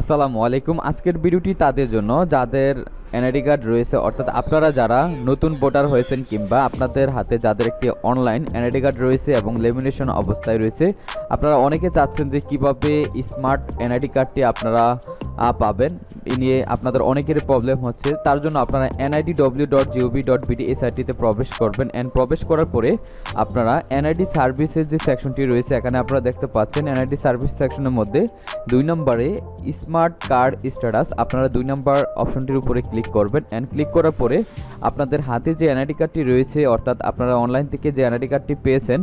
আসসালামু আলাইকুম। আজকের ভিডিওটি তাদের জন্য, যাদের এনআইডি কার্ড রয়েছে, অর্থাৎ আপনারা যারা নতুন ভোটার হয়েছেন কিংবা আপনাদের হাতে যাদের একটি অনলাইন এনআইডি কার্ড রয়েছে এবং লেমিনেশন অবস্থায় রয়েছে, আপনারা অনেকে চাচ্ছেন যে কীভাবে স্মার্ট এনআইডি কার্ডটি আপনারা পাবেন। নিয়ে আপনাদের অনেকেরই প্রবলেম হচ্ছে। তার জন্য আপনারা NID W dot GOV dot BD এই সাইটটিতে প্রবেশ করবেন অ্যান্ড প্রবেশ করার পরে আপনারা এনআইডি সার্ভিসের যে সেকশনটি রয়েছে, এখানে আপনারা দেখতে পাচ্ছেন এনআইডি সার্ভিস সেকশনের মধ্যে দুই নম্বরে স্মার্ট কার্ড স্ট্যাটাস আপনারা দুই নম্বর অপশনটির উপরে ক্লিক করবেন অ্যান্ড ক্লিক করার পরে আপনাদের হাতে যে এনআইডি কার্ডটি রয়েছে, অর্থাৎ আপনারা অনলাইন থেকে যে এনআইডি কার্ডটি পেয়েছেন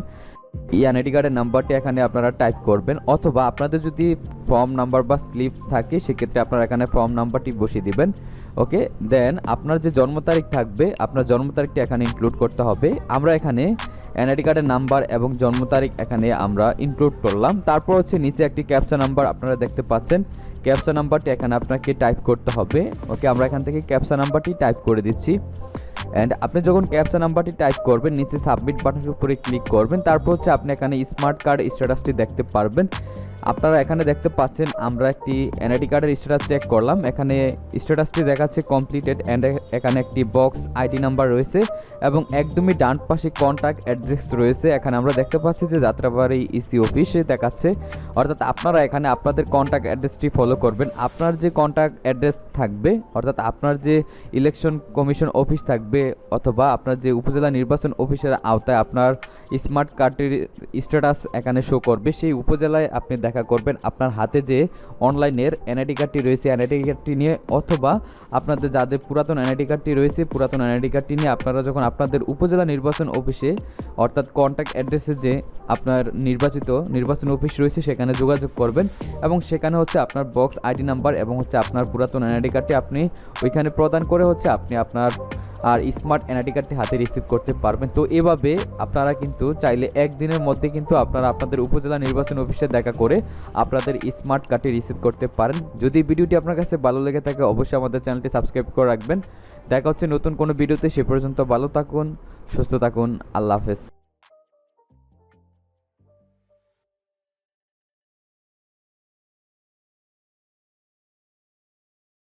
এনআইডি কার্ডের নাম্বারটি এখানে আপনারা টাইপ করবেন, অথবা আপনাদের যদি ফর্ম নাম্বার বা স্লিপ থাকে, সেক্ষেত্রে আপনারা এখানে ফর্ম নাম্বারটি বসিয়ে দিবেন। ওকে, দেন আপনার যে জন্ম তারিখ থাকবে, আপনার জন্ম তারিখটি এখানে ইনক্লুড করতে হবে। আমরা এখানে এনআইডি কার্ডের নাম্বার এবং জন্ম তারিখ এখানে আমরা ইনক্লুড করলাম। তারপর হচ্ছে নিচে একটি ক্যাপচা নাম্বার আপনারা দেখতে পাচ্ছেন। ক্যাপচা নাম্বারটি এখানে আপনাকে টাইপ করতে হবে। ওকে, আমরা এখান থেকে ক্যাপচা নাম্বারটি টাইপ করে দিচ্ছি। অ্যান্ড আপনি যখন ক্যাপচা নাম্বারটি টাইপ করবেন, নিচে সাবমিট বাটনের উপরে ক্লিক করবেন, তারপর হচ্ছে আপনি এখানে স্মার্ট কার্ড স্ট্যাটাসটি দেখতে পারবেন। আপনারা এখানে দেখতে পাচ্ছেন, আমরা একটি এনআইডি কার্ডের স্ট্যাটাস চেক করলাম। এখানে স্ট্যাটাসটি দেখাচ্ছে কমপ্লিটেড অ্যান্ড এখানে একটি বক্স আইডি নাম্বার রয়েছে এবং একদমই ডান পাশে কন্ট্যাক্ট অ্যাড্রেস রয়েছে। এখানে আমরা দেখতে পাচ্ছি যে যাত্রাবাড়ি ইসি অফিসে দেখাচ্ছে। অর্থাৎ আপনারা এখানে আপনাদের কন্ট্যাক্ট অ্যাড্রেসটি ফলো করবেন। আপনার যে কন্ট্যাক্ট অ্যাড্রেস থাকবে, অর্থাৎ আপনার যে ইলেকশন কমিশন অফিস থাকবে অথবা আপনার যে উপজেলা নির্বাচন অফিসের আওতায় আপনার স্মার্ট কার্ডটির স্ট্যাটাস এখানে শো করবে, সেই উপজেলায় আপনি দেখা করবেন আপনার হাতে যে অনলাইনের এনআইডি কার্ডটি রয়েছে, এনআইডি কার্ডটি নিয়ে অথবা আপনাদের যাদের পুরাতন এনআইডি কার্ডটি রয়েছে, পুরাতন এনআইডি কার্ডটি নিয়ে আপনারা যখন আপনাদের উপজেলা নির্বাচন অফিসে, অর্থাৎ কন্ট্যাক্ট অ্যাড্রেসে যে আপনার নির্বাচিত নির্বাচন অফিস রয়েছে, সেখানে যোগাযোগ করবেন এবং সেখানে হচ্ছে আপনার বক্স আইডি নাম্বার এবং হচ্ছে আপনার পুরাতন এনআইডি কার্ডটি আপনি ওইখানে প্রদান করে হচ্ছে আপনি আপনার আর স্মার্ট এনআইডি কার্ডটি হাতে রিসিভ করতে পারবেন। তো এভাবে আপনারা কিন্তু চাইলে একদিনের মধ্যে কিন্তু আপনারা আপনাদের উপজেলা নির্বাচন অফিসে দেখা করে আপনাদের স্মার্ট কার্ডটি রিসিভ করতে পারেন। যদি ভিডিওটি আপনার কাছে ভালো লেগে থাকে, অবশ্যই আমাদের চ্যানেলটি সাবস্ক্রাইব করে রাখবেন। দেখা হচ্ছে নতুন কোনো ভিডিওতে, সে পর্যন্ত ভালো থাকুন, সুস্থ থাকুন, আল্লাহ হাফেজ।